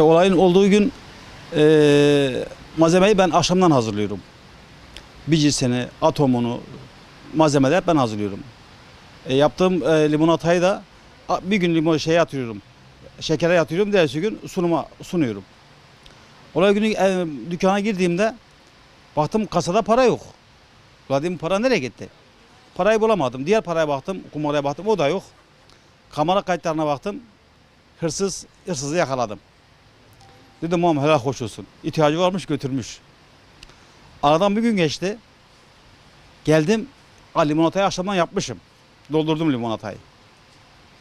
İşte olayın olduğu gün eee, malzemeyi ben akşamdan hazırlıyorum. Bicisini, atomunu, malzemeler ben hazırlıyorum. E, yaptığım e, limonatayı da bir gün limon şeye atıyorum. Şekere yatıyorum, diğer gün sunuma sunuyorum. Olay günü e, dükkana girdiğimde baktım kasada para yok. Dedim para nereye gitti? Parayı bulamadım. Diğer paraya baktım, kumaraya baktım o da yok. Kamera kayıtlarına baktım. Hırsız, hırsızı yakaladım. Dedim mamam helal hoş olsun. İhtiyacı varmış götürmüş. Aradan bir gün geçti. Geldim. A, limonatayı akşamdan yapmışım. Doldurdum limonatayı.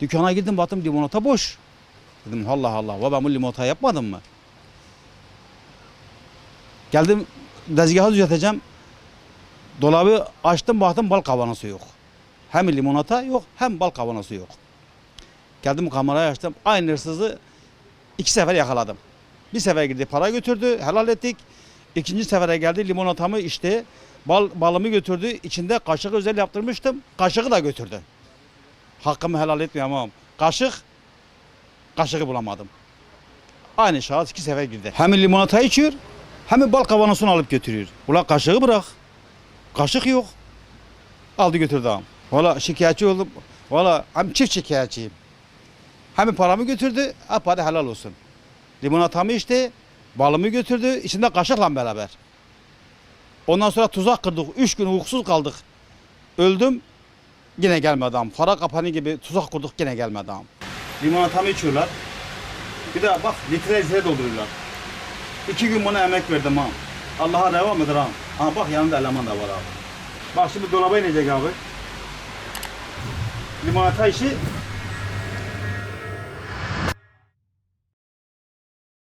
Dükkana girdim baktım limonata boş. Dedim Allah Allah. Ben bu limonatayı yapmadım mı? Geldim dezgahı düzelteceğim. Dolabı açtım baktım bal kavanozu yok. Hem limonata yok hem bal kavanozu yok. Geldim kamerayı açtım. Aynı hırsızı iki sefer yakaladım. Bir sefer girdi para götürdü helal ettik. İkinci sefere geldi limonatamı içti. Bal, balımı götürdü. İçinde kaşık özel yaptırmıştım. Kaşığı da götürdü. Hakkımı helal etmiyorum ama kaşık kaşığı bulamadım. Aynı şahıs iki sefer girdi. Hem limonata içiyor hem bal kavanozunu alıp götürüyor. Ulan kaşığı bırak. Kaşık yok. Aldı götürdü ağam. Valla şikayetçi oldum. Valla hem çift şikayetçiyim. Hem paramı götürdü, ha para helal olsun. Limonatamı içti, balımı götürdü, içinde kaşıkla beraber. Ondan sonra tuzak kırdık, üç gün uykusuz kaldık. Öldüm, yine gelmedi ağam. Fara kapanı gibi tuzak kurduk, yine gelmedi ağam. Limonatamı içiyorlar. Bir de bak litre litre dolduruyorlar. İki gün buna emek verdim ağam. Allah'a devam eder ağam. Ha bak yanında eleman da var abi. Bak şimdi dolaba inecek abi. Limonata işi